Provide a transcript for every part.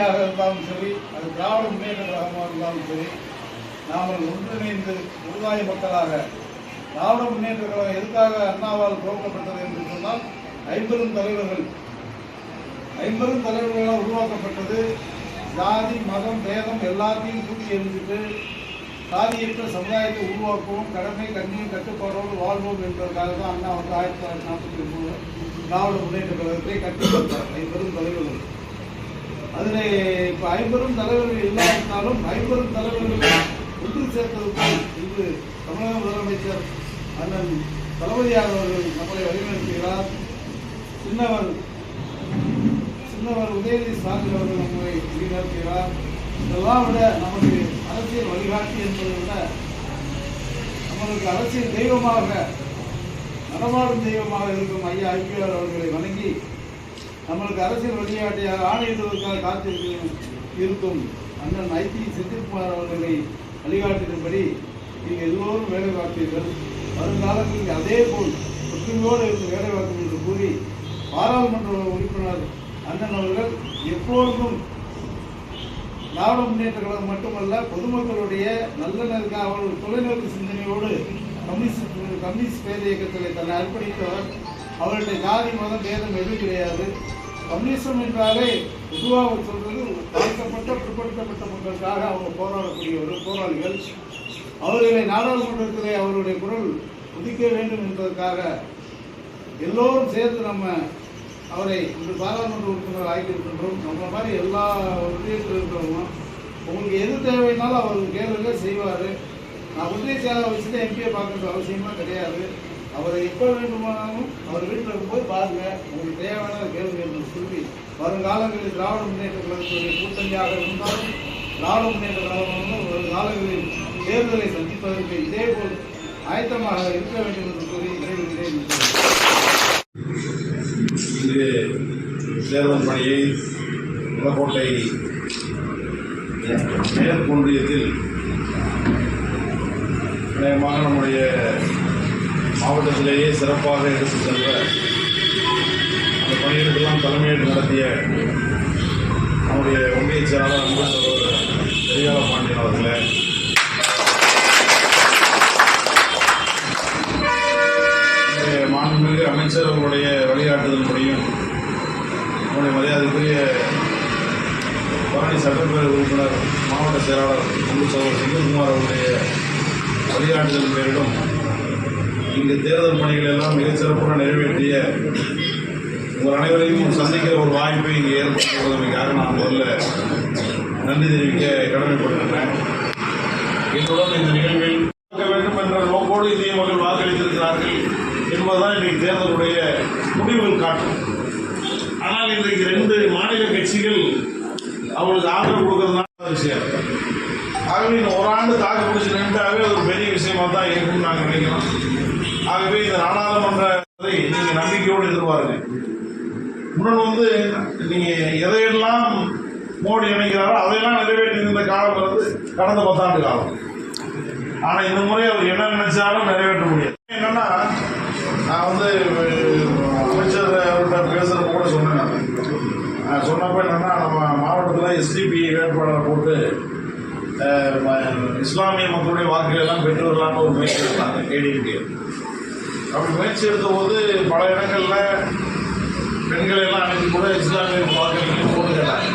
கூட்டணியாக இருந்தாலும் சரி அது திராவிட முன்னேற்ற கழகமாக இருந்தாலும் சரி நாம் ஒன்றிணைந்து முழுதாய மக்களாக திராவிட முன்னேற்ற கழகம் எதுக்காக அண்ணாவால் துவக்கப்பட்டது என்று சொன்னால் ஐம்பெரும் தலைவர்கள் ஐம்பெரும் தலைவர்களால் உருவாக்கப்பட்டது ஜாதி மதம் பேதம் எல்லாத்தையும் தூக்கி எறிஞ்சிட்டு சாதியற்ற சமுதாயத்தை உருவாக்குவோம் கடமை கண்ணியும் கட்டுப்பாடோடு வாழ்வோம் என்பதற்காக தான் அண்ணா வந்து ஆயிரத்தி தொள்ளாயிரத்தி நாற்பத்தி ஒன்பது திராவிட முன்னேற்ற கழகத்தை கட்டுப்படுத்தார் ஐம்பெரும் தலைவர்கள். அதில் இப்போ ஐம்பெரும் தலைவர்கள் இல்லாவிட்டாலும் ஐம்பெரும் தலைவர்களை ஒன்று சேர்த்தது போல் இன்று தமிழக முதலமைச்சர் அண்ணன் தளபதியார் அவர்கள் நம்மளை வழிநடத்துகிறார். சின்னவர் சின்னவர் உதயநிதி ஸ்டாலின் அவர்கள் நம்மை வழிநடத்துகிறார். இதெல்லாம் விட நமக்கு அரசியல் வழிகாட்டி என்பதை விட நம்மளுக்கு அரசியல் தெய்வமாக நடமாடும் தெய்வமாக இருக்கும் ஐயா ஐபிஆர் அவர்களை வணங்கி நம்மளுக்கு அரசியல் வழிகாட்டியாக ஆணையிடுவதற்காக காத்திருக்கும் இருக்கும் அண்ணன் ஐடி செந்தில்குமார் அவர்களை வழிகாட்டினபடி நீங்கள் எல்லோரும் வேலை பார்த்தீர்கள் வருங்காலங்களில் அதே போல் ஒற்றுமையோடு இருந்து வேலை பார்க்கும் என்று கூறி பாராளுமன்ற உறுப்பினர் அண்ணன் அவர்கள் எப்பொழுதும் திராவிட முன்னேற்ற கழகம் மட்டுமல்ல பொதுமக்களுடைய நல்லெண்ணற்காக அவர்கள் தொலைநோக்கு சிந்தனையோடு கம்யூனிஸ்ட் கம்யூனிஸ்ட் பேர இயக்கத்தில் தன்னை அர்ப்பணித்தவர். அவருடைய ஜாதி மதம் பேதம் எதுவும் கிடையாது. கம்யூனிசம் என்றாலே பொதுவாக சொல்றது தாழ்த்தப்பட்ட பிற்படுத்தப்பட்ட மக்களுக்காக அவங்க போராடக்கூடியவர்கள் போராளிகள். அவர்களை நாடாளுமன்றத்திலே அவருடைய குரல் உதிக்க வேண்டும் என்பதற்காக எல்லோரும் சேர்ந்து நம்ம அவரை இன்று பாராளுமன்ற உறுப்பினர் ஆகியிருக்கின்றோம் நம்ம மாதிரி எல்லா ஒன்றியத்தில் இருக்கிறவங்க உங்களுக்கு எது தேவைன்னாலும் அவர் கேளுங்க செய்வார். நான் உதவி செயலாளர் வச்சுட்டு எம்பியை பார்க்கறது அவசியமாக கிடையாது. அவரை எப்போ வேண்டுமானாலும் அவர் வீட்டில் இருக்கும்போது பாருங்க உங்களுக்கு தேவையான கேள்வி என்று சொல்லி வருங்காலங்களில் திராவிட முன்னேற்ற கழகத்துடைய கூட்டணியாக இருந்தாலும் திராவிட முன்னேற்ற கழகம் வருங்காலங்களில் தேர்தலை சந்திப்பதற்கு இதேபோல் ஆயத்தமாக இருக்க வேண்டும் என்று கூறி நிறைவேறுகிறேன் இது தேர்தல் பணியை புதுக்கோட்டை மேற்கொன்றியத்தில் இணையமாக நம்முடைய மாவட்டத்திலேயே சிறப்பாக எடுத்து சென்ற அந்த பணிகளுக்கெல்லாம் தலைமையேற்று நடத்திய நம்முடைய ஒன்றிய செயலாளர் அன்பு சகோதரர் பெரியாள பாண்டியன் அவர்களே. மாண்புமிகு அமைச்சர் அவர்களுடைய வழிகாட்டுதல்படியும் நம்முடைய மரியாதைக்குரிய பழனி சட்டப்பேரவை உறுப்பினர் மாவட்ட செயலாளர் அன்பு சகோதரர் செந்தில்குமார் அவருடைய வழிகாட்டுதல் பேரிலும் இங்கு தேர்தல் பணிகள் எல்லாம் மிக சிறப்புடன் நிறைவேற்றிய உங்கள் அனைவரையும் சந்திக்கிற ஒரு வாய்ப்பை இங்கே ஏற்படுத்துவதற்காக நான் முதல்ல நன்றி தெரிவிக்க கடமைப்பட்டிருக்கிறேன். என்னுடன் இந்த நிகழ்வில் பார்க்க வேண்டும் என்ற நோக்கோடு இந்திய மக்கள் வாக்களித்திருக்கிறார்கள் என்பதுதான் இன்றைக்கு தேர்தலுடைய முடிவுகள் காட்டும். ஆனால் இன்றைக்கு ரெண்டு மாநில கட்சிகள் அவங்களுக்கு ஆதரவு கொடுக்கறதுனால விஷயம். ஆகவே இந்த ஒரு ஆண்டு தாக்கு பிடிச்சி நின்றாவே அது ஒரு பெரிய விஷயமா தான் இருக்கும்னு நாங்கள் நினைக்கிறோம். ஆகவே இந்த நாடாளுமன்றத்தை நீங்க நம்பிக்கையோடு எதிர்பாருங்க இன்னொன்று வந்து நீங்கள் எதையெல்லாம் மோடி நினைக்கிறாரோ அதையெல்லாம் நிறைவேற்றி இருந்த காலம் வந்து கடந்த பத்தாண்டு காலம். ஆனா இந்த முறை அவர் என்ன நினைச்சாலும் நிறைவேற்ற முடியாது. என்னன்னா நான் வந்து அமைச்சர் அவர்கிட்ட பேசுறப்ப கூட சொன்னேன் நான். சொன்னப்ப என்னன்னா நம்ம மாவட்டத்தில் எஸ்டிபி வேட்பாளரை போட்டு இஸ்லாமிய மக்களுடைய வாக்குகள் எல்லாம் பெற்று வரலாம்னு ஒரு முயற்சி எடுத்தாங்க ஏடிஎம்கே அப்படி முயற்சி எடுத்த போது பல இடங்கள்ல பெண்களை எல்லாம் அனுப்பி கூட இஸ்லாமிய வாக்குகள் போட்டு கேட்டாங்க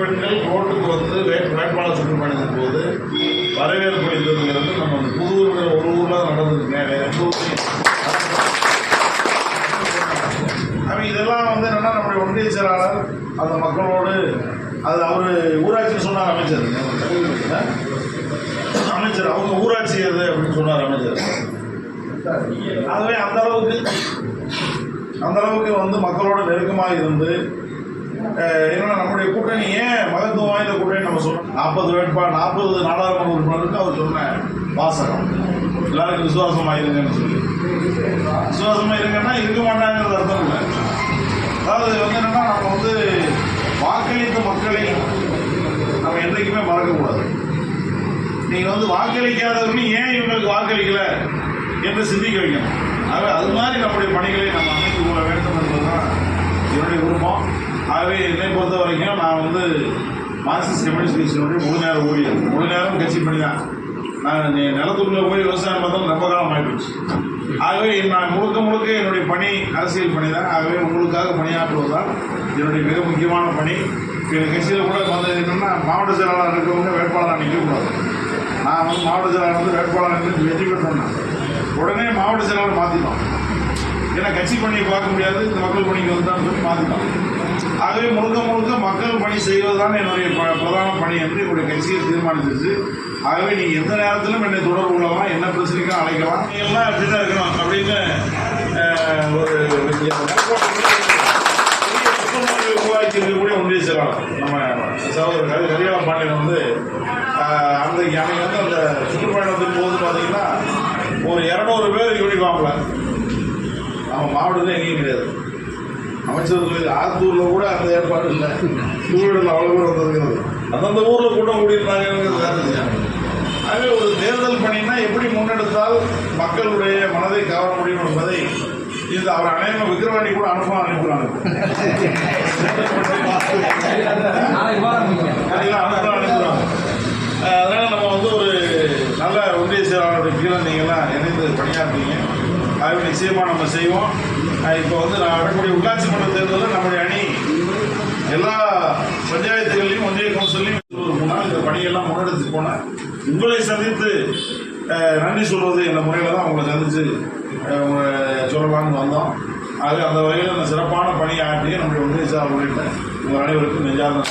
பெண்கள் ரோட்டுக்கு வந்து வேட்பாளர் சுற்றுப்பயணத்தின் போது வரவேற்பு இருந்ததுங்கிறது நம்ம புதூர்ல ஒரு ஊர்ல எந்த ஊர்லயும் அவன் இதெல்லாம் வந்து என்னன்னா நம்முடைய ஒன்றிய செயலாளர் அந்த மக்களோடு அது அவரு ஊராட்சி சொன்னார் அமைச்சர். அமைச்சர் அவங்க ஊராட்சி அது அப்படின்னு சொன்னார் அமைச்சர். ஆகவே அந்த அளவுக்கு அந்த அளவுக்கு வந்து மக்களோட நெருக்கமாக இருந்து அஹ், நம்முடைய கூட்டணி ஏன் மகத்துவம் வாய்ந்த கூட்டணி நம்ம சொல்றோம். நாற்பது வேட்பாளர் நாற்பது நாடாளுமன்ற உறுப்பினருக்கு அவர் சொன்ன வாசகம். எல்லாருக்கும் விசுவாசமா இருங்கன்னு சொல்லி. விசுவாசமா இருங்கன்னா இருக்க மாட்டாங்கிறது அர்த்தம் இல்லை. அதாவது வந்து என்னன்னா நம்ம வந்து வாக்களித்த மக்களை நம்ம என்றைக்குமே மறக்கக்கூடாது. நீங்க வந்து வாக்களிக்காதவர்களும் ஏன் இவங்களுக்கு வாக்களிக்கல? என்று சிந்திக்க வைக்கணும் ஆகவே அது மாதிரி நம்முடைய பணிகளை நம்ம அமைத்துக் கொள்ள வேண்டும் என்பதுதான் என்னுடைய விருப்பம். ஆகவே என்னை பொறுத்த வரைக்கும் நான் வந்து மார்க்சிஸ்ட் கம்யூனிஸ்ட் கட்சியினுடைய முழு நேரம் ஊழியர். முழு நேரம் கட்சி பணி தான் நான் நிலத்துக்குள்ளே நிலத்துக்குள்ள போய் விவசாயம் பார்த்தாலும் ரொம்ப காலம் ஆகிடுச்சு ஆகவே நான் முழுக்க முழுக்க என்னுடைய பணி அரசியல் பணி தான் ஆகவே உங்களுக்காக பணியாற்றுவதுதான் என்னுடைய மிக முக்கியமான பணி. எங்கள் கட்சியில் கூட வந்து என்னென்னா மாவட்ட செயலாளர் இருக்கவங்க வேட்பாளராக நிற்கக்கூடாது நான் வந்து மாவட்ட செயலாளர் வந்து வேட்பாளர் நின்று வெற்றி பெற்றேன் உடனே மாவட்ட செயலாளர் மாற்றிட்டோம் ஏன்னா கட்சி பணியை பார்க்க முடியாது இந்த மக்கள் பணிக்கு வந்தான்னு சொல்லி மாற்றிட்டோம் ஆகவே முழுக்க முழுக்க மக்கள் பணி செய்வதுதான் என்னுடைய ப- பிரதான பணி என்று என்னுடைய கட்சியை தீர்மானிச்சிருச்சு ஆகவே நீங்கள் எந்த நேரத்திலும் என்னை தொடர்பு கொள்ளலாம் என்ன பிரச்சனைக்கும் அழைக்கலாம் எல்லாம் இப்படி தான் இருக்கணும் அப்படின்னு ஒரு உருவாக்கி இருக்கக்கூடிய ஒன்றிய செயலாளர் நம்ம சகோதரர் கரி பாண்டியன் வந்து அந்த அன்றைக்கு அன்னைக்கு வந்து அந்த சுற்றுப்பயணத்தின் போது பார்த்தீங்கன்னா ஒரு இரநூறு பேர் யூனிஃபார்ம்ல நம்ம மாவட்டத்தில் எங்கேயும் கிடையாது. அமைச்சர்கள் ஆத்தூரில் கூட அந்த ஏற்பாடு இல்லை. சூழல் அவ்வளோ பேர் வந்திருக்கிறது. அந்தந்த ஊரில் கூட்டம் கூடியிருந்தாங்க ஆகவே ஒரு தேர்தல் பணினா எப்படி முன்னெடுத்தால் மக்களுடைய மனதை கவர முடியும் என்பதை இந்த அவர் அநேக விக்கிரவாணி கூட அனுபவம் அனுப்புகிறாங்க சரிங்களா? அனுப்புகிறாங்க அனுப்புகிறாங்க அஹ் அதனால நம்ம வந்து ஒரு நல்ல ஒன்றிய செயலாளருடைய கீழே நீங்கள்லாம் இணைந்து பணியாற்றுறீங்க ஆகவே நிச்சயமாக நம்ம செய்வோம். இப்போ வந்து நான் வரக்கூடிய உள்ளாட்சி மன்ற தேர்தலில் நம்முடைய அணி எல்லா பஞ்சாயத்துகள்லையும் ஒன்றிய கவுன்சிலையும் முன்னால் இந்த பணியெல்லாம் முன்னெடுத்து போனேன். உங்களை சந்தித்து நன்றி சொல்வது என்ற முறையில் தான் உங்களை சந்தித்து சொல்லலாம்னு வந்தோம். அது அந்த வகையில் அந்த சிறப்பான பணியை ஆற்றிய நம்முடைய ஒன்றிய சார் உள்ளிட்ட உங்கள் அனைவருக்கும் நெஞ்சார்ந்த